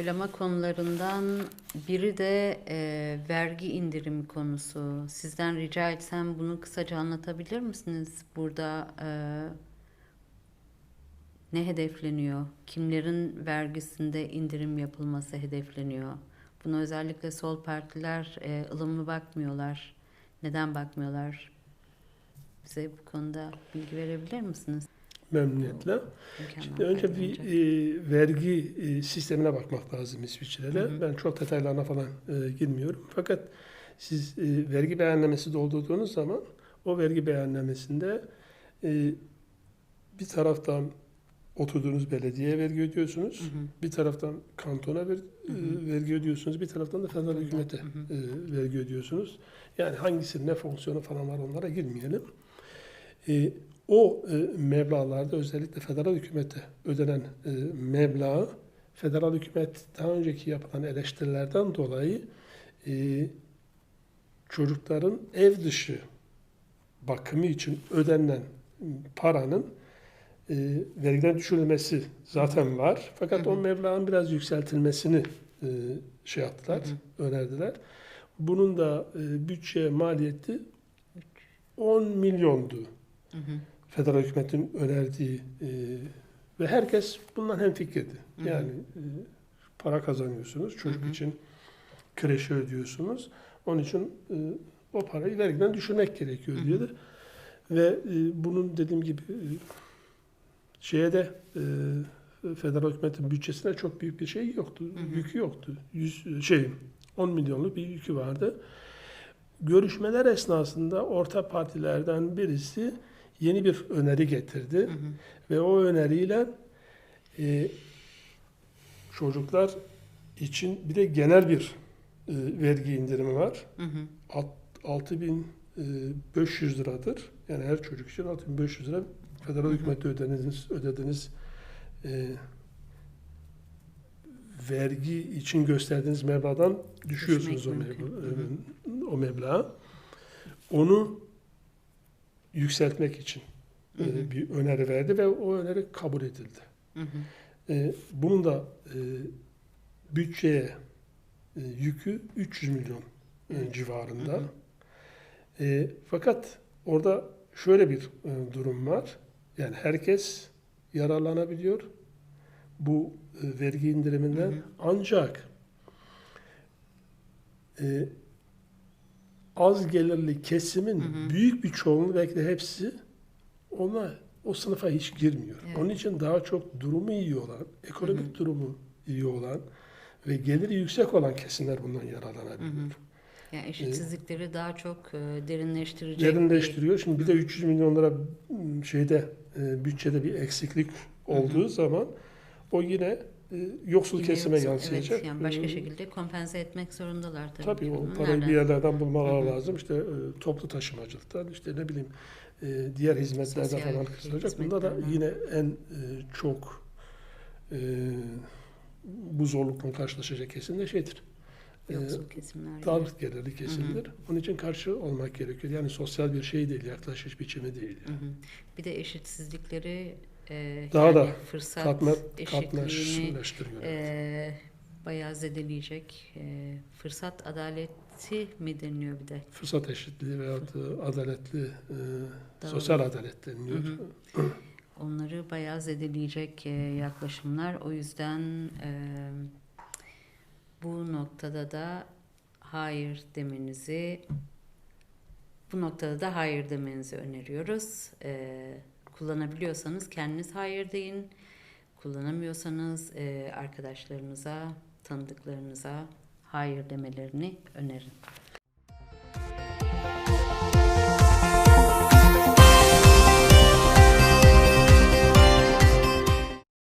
onaylama konularından biri de e, vergi indirimi konusu. Sizden rica etsem bunu kısaca anlatabilir misiniz? Burada e, ne hedefleniyor? Kimlerin vergisinde indirim yapılması hedefleniyor? Buna özellikle sol partiler e, ılımlı bakmıyorlar. Neden bakmıyorlar? Bize bu konuda bilgi verebilir misiniz? Memnuniyetle. Mükemmel Şimdi önce bir e, vergi e, sistemine bakmak lazım İsviçre'de. Ben çok detaylarına falan e, girmiyorum. Fakat siz e, vergi beyannamesi doldurduğunuz zaman o vergi beyannamesinde e, bir taraftan oturduğunuz belediyeye vergi ödüyorsunuz. Hı hı. Bir taraftan kantona ver, Hı e, hı. vergi ödüyorsunuz. Bir taraftan da federal hükümete Hı hı. e, vergi ödüyorsunuz. Yani hangisi ne fonksiyonu falan var onlara girmeyelim. E, o e, meblağlarda özellikle federal hükümete ödenen e, meblağı federal hükümet daha önceki yapılan eleştirilerden dolayı e, çocukların ev dışı bakımı için ödenen paranın e, vergiden düşürülmesi zaten var. Fakat Hı hı. o meblağın biraz yükseltilmesini e, şey yaptılar, Hı önerdiler. Bunun da e, bütçe maliyeti 10 milyondu. Hı hı. Federal hükümetin önerdiği e, ve herkes bundan hemfikirdi. Yani e, para kazanıyorsunuz, çocuk Hı hı. için kreşe ödüyorsunuz. Onun için e, o parayı vergiden düşürmek gerekiyor Hı hı. diyordu. Ve e, bunun dediğim gibi e, şeye de e, federal hükümetin bütçesine çok büyük bir şey yoktu. Hı hı. Yükü yoktu. 100 şey 10 milyonluk bir yükü vardı. Görüşmeler esnasında orta partilerden birisi yeni bir öneri getirdi Hı hı. ve o öneriyle e, çocuklar için bir de genel bir e, vergi indirimi var. Hı hı. Alt- 6500 liradır. Yani her çocuk için 6500 lira federal Hı hı. hükümete ödediğiniz, ödediğiniz e, vergi için gösterdiğiniz meblağdan düşüyorsunuz o, Düşmek meblağ, Hı e, o meblağı. Onu yükseltmek için Hı hı. e, bir öneri verdi ve o öneri kabul edildi. Hı hı. E, bunun da e, bütçeye yükü 300 milyon Hı. civarında. Hı hı. E, fakat orada şöyle bir e, durum var. Yani herkes yararlanabiliyor bu e, vergi indiriminden. Hı hı. Ancak e, az gelirli kesimin Hı hı. büyük bir çoğunluğu belki de hepsi ona o sınıfa hiç girmiyor. Evet. Onun için daha çok durumu iyi olan, ekonomik Hı hı. durumu iyi olan ve geliri yüksek olan kesimler bundan yararlanabiliyor. Hı hı. Yani eşitsizlikleri daha çok e, derinleştirecek Derinleştiriyor. Şimdi bir de 300 milyon lira şeyde e, bütçede bir eksiklik olduğu zaman o yine yoksul kesime yoksa- yansıyacak. Evet, yani başka Hı. şekilde kompense etmek zorundalar tabii. Tabii ki o parayı bir Nereden? yerlerden bulmalar Hı hı. lazım. İşte e, toplu taşımacılıktan, işte ne bileyim e, diğer hizmetlerde Sosyal falan kısılacak. Bunda da yine en e, çok e, bu zorlukla karşılaşacak kesim de şeydir. E, Yoksul kesimler. Dar gelirli kesimdir. Onun için karşı olmak gerekiyor. Yani sosyal bir şey değil, yaklaşış biçimi değil. Hı hı. Bir de eşitsizlikleri e, Daha yani da fırsat Katmer, eşitliğini e, bayağı zedeleyecek. E, fırsat adaleti mi deniliyor bir de? Fırsat eşitliği veyahut da adaletli, e, Doğru. sosyal adalet deniliyor. Hı Onları bayağı zedeleyecek e, yaklaşımlar. O yüzden e, bu noktada da hayır demenizi bu noktada da hayır demenizi öneriyoruz. E, kullanabiliyorsanız kendiniz hayır deyin. Kullanamıyorsanız e, arkadaşlarınıza, tanıdıklarınıza hayır demelerini önerin.